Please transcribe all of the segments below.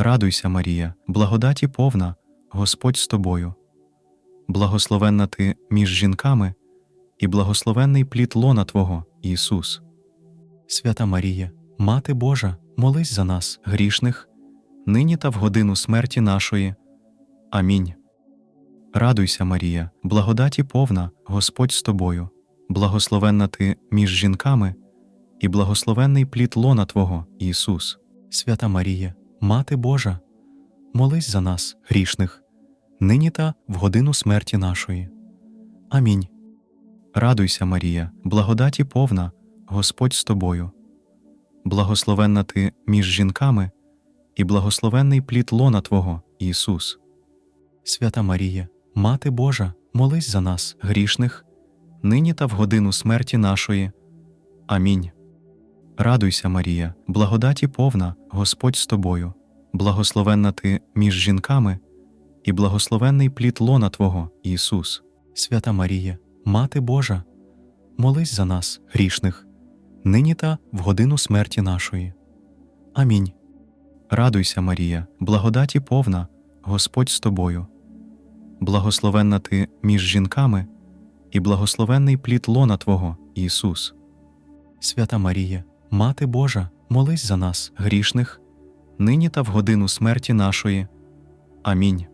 Радуйся, Марія, благодаті повна, Господь з тобою. Благословенна ти між жінками, і благословенний плід лона Твого, Ісус. Свята Марія, Мати Божа, молись за нас, грішних, нині та в годину смерті нашої. Амінь. Радуйся, Марія, благодаті повна, Господь з тобою. Благословенна ти між жінками, і благословенний плід лона Твого, Ісус. Свята Марія, Мати Божа, молись за нас, грішних, нині та в годину смерті нашої. Амінь. Радуйся, Марія, благодаті повна, Господь з тобою. Благословенна ти між жінками, і благословенний плід лона Твого, Ісус. Свята Марія, Мати Божа, молись за нас, грішних, нині та в годину смерті нашої. Амінь. Радуйся, Марія, благодаті повна, Господь з тобою. Благословенна ти між жінками, і благословенний плід лона Твого, Ісус. Свята Марія, Мати Божа, молись за нас, грішних, нині та в годину смерті нашої. Амінь. Радуйся, Марія, благодаті повна, Господь з тобою. Благословенна ти між жінками, і благословенний плід лона Твого, Ісус. Свята Марія, Мати Божа, молись за нас, грішних, нині та в годину смерті нашої. Амінь.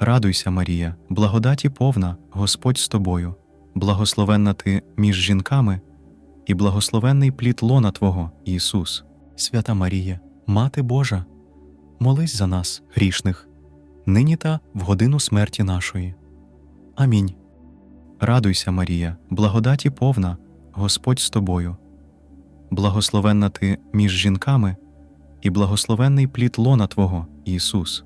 Радуйся, Марія, благодаті повна, Господь з тобою. Благословенна ти між жінками, і благословенний плід лона Твого, Ісус. Свята Марія, Мати Божа, молись за нас, грішних, нині та в годину смерті нашої. Амінь. Радуйся, Марія, благодаті повна, Господь з тобою. Благословенна ти між жінками, і благословенний плід лона Твого, Ісус.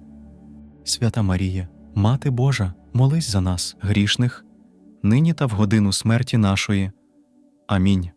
Свята Марія, Мати Божа, молись за нас, грішних, нині та в годину смерті нашої. Амінь.